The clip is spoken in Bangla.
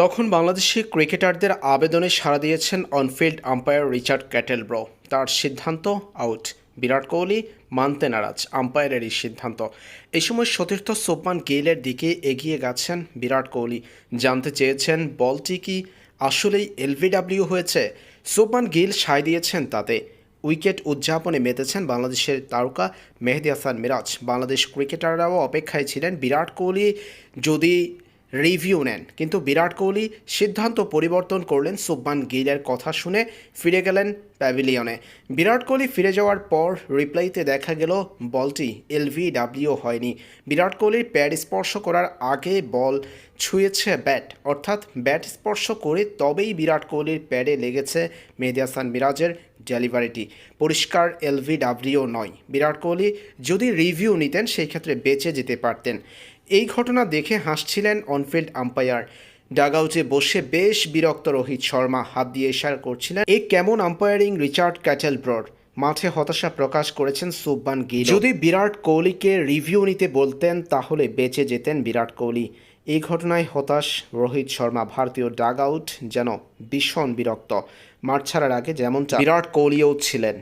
তখন বাংলাদেশি ক্রিকেটারদের আবেদনে সাড়া দিয়েছেন অনফিল্ড আম্পায়ার রিচার্ড ক্যাটেলব্রো। তার সিদ্ধান্ত আউট। বিরাট কোহলি মানতে নারাজ আম্পায়ারের এই সিদ্ধান্ত। এই সময় সতীর্থ সোপান গেইলের দিকে এগিয়ে গেছেন বিরাট কোহলি। জানতে চেয়েছেন বলটি কি আসলেই এলভিডাব্লিউ হয়েছে? সোপান গিল সায় দিয়েছেন তাতে। উইকেট উদযাপনে মেতেছেন বাংলাদেশের তারকা মেহেদি হাসান মিরাজ। বাংলাদেশ ক্রিকেটাররাও অপেক্ষায় ছিলেন বিরাট কোহলি যদি রিভিউ নেন। কিন্তু বিরাট কোহলি সিদ্ধান্ত পরিবর্তন করলেন সুব্বান গিলের কথা শুনে ফিরে গেলেন প্যাভিলিয়নে। বিরাট কোহলি ফিরে যাওয়ার পর রিপ্লাইতে দেখা গেল, বলটি এলভিডাব্লিউ হয়নি। বিরাট কোহলির প্যাড স্পর্শ করার আগে বল ছুঁয়েছে ব্যাট। অর্থাৎ ব্যাট স্পর্শ করে তবেই বিরাট কোহলির প্যাডে লেগেছে মেহেদি হাসান মিরাজের ডেলিভারিটি। পরিষ্কার এলভিডাব্লিউ নয়। বিরাট কোহলি যদি রিভিউ নিতেন সেই ক্ষেত্রে বেঁচে যেতে পারতেন। এই ঘটনা দেখে হাসছিলেন অনফিল্ড আম্পায়ার। ডাগআউটে বসে বেশ বিরক্ত রোহিত শর্মা। হাত দিয়ে ইশারা করছিলেন এই কেমন আম্পায়ারিং রিচার্ড ক্যাটেল ব্রড মাঠে হতাশা প্রকাশ করেছেন সুব্বান গিল। যদি বিরাট কোহলিকে রিভিউ নিতে বলতেন, তাহলে বেঁচে যেতেন বিরাট কোহলি। এই ঘটনায় হতাশ রোহিত শর্মা ভারতীয় ডাগ আউট, যেন ভীষণ বিরক্ত। মাঠ ছাড়ার আগে যেমন বিরাট কোহলিও ছিলেন।